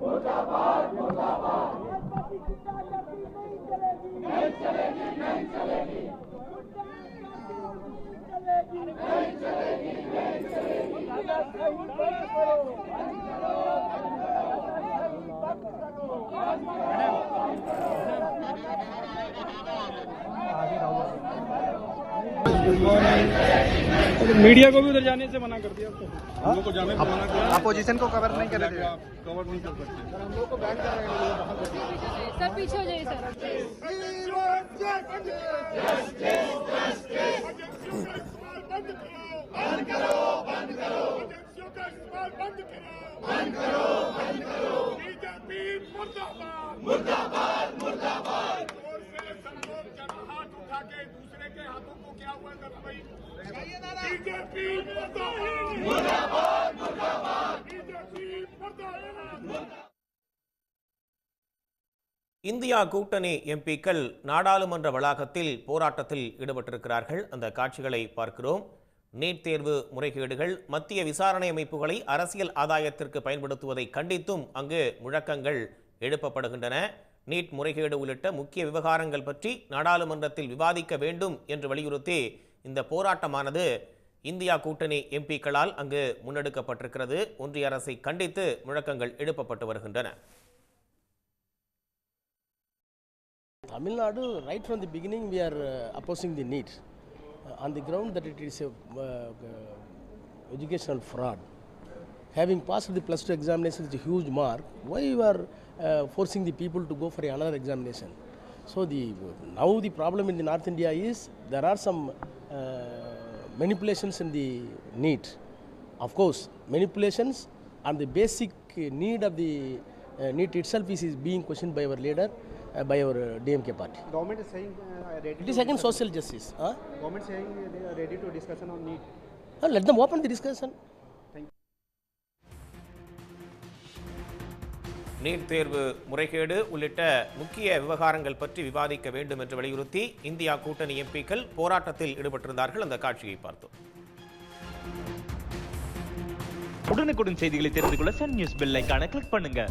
मुर्दाबाद मुर्दाबाद नहीं चलेगी नहीं चलेगी नहीं चलेगी नहीं चलेगी नहीं चलेगी नहीं चलेगी बंद करो बंद करो बंद करो मीडिया को भी उधर जाने से मना कर दिया हम लोग को जाने से मना किया। अपोजिशन को कवर नहीं कर कवर नहीं कर सकते। हम लोग को बैन कर रहे हैं सर पीछे हो जाइए सर। दूसरे हाथों को क्या हुआ जरा भाई बीजेपी मुर्दाबाद मुर्दाबाद मुर्दाबाद बीजेपी मुर्दाबाद இந்தியா கூட்டணி எம்பிக்கள் நாடாளுமன்ற வளாகத்தில் போராட்டத்தில் ஈடுபட்டிருக்கிறார்கள் அந்த காட்சிகளை பார்க்கிறோம் நீட் தேர்வு முறைகேடுகள் மத்திய விசாரணை அமைப்புகளை அரசியல் ஆதாயத்திற்கு பயன்படுத்துவதை கண்டித்தும் அங்கு முழக்கங்கள் எழுப்பப்படுகின்றன நீட் முறைகேடு உள்ளிட்ட முக்கிய விவகாரங்கள் பற்றி நாடாளுமன்றத்தில் விவாதிக்க வேண்டும் என்று வலியுறுத்தி இந்த போராட்டமானது இந்தியா கூட்டணி எம்பிக்களால் அங்கு முன்னெடுக்கப்பட்டிருக்கிறது. ஒன்றிய அரசை கண்டித்து முழக்கங்கள் எழுப்பப்பட்டு வருகின்றன. Tamil Nadu right from the beginning we are opposing the NEET on the ground that it is educational fraud Having passed the plus two examination is a huge mark. Why you are uh, forcing the people to go for another examination? So the now the problem in the North India is there are some uh, manipulations in the need. Of course, manipulations and the basic need of the uh, NEET itself is, is being questioned by our leader, uh, by our uh, DMK party. Government is saying uh, ready. It is against social justice. Huh? Government saying they are ready to discussion on need. Uh, let them open the discussion. NEET தேர்வு முறைகேடு உள்ளிட்ட முக்கிய விவகாரங்கள் பற்றி விவாதிக்க வேண்டும் என்று வலியுறுத்தி இந்தியா கூட்டணி எம்பிக்கள் போராட்டத்தில் ஈடுபட்டிருந்தார்கள். அந்த காட்சியை பார்த்தோம். உடனுக்குடன் செய்திகளை தெரிந்து கொள்ள சன் நியூஸ் பெல் கிளிக் பண்ணுங்க.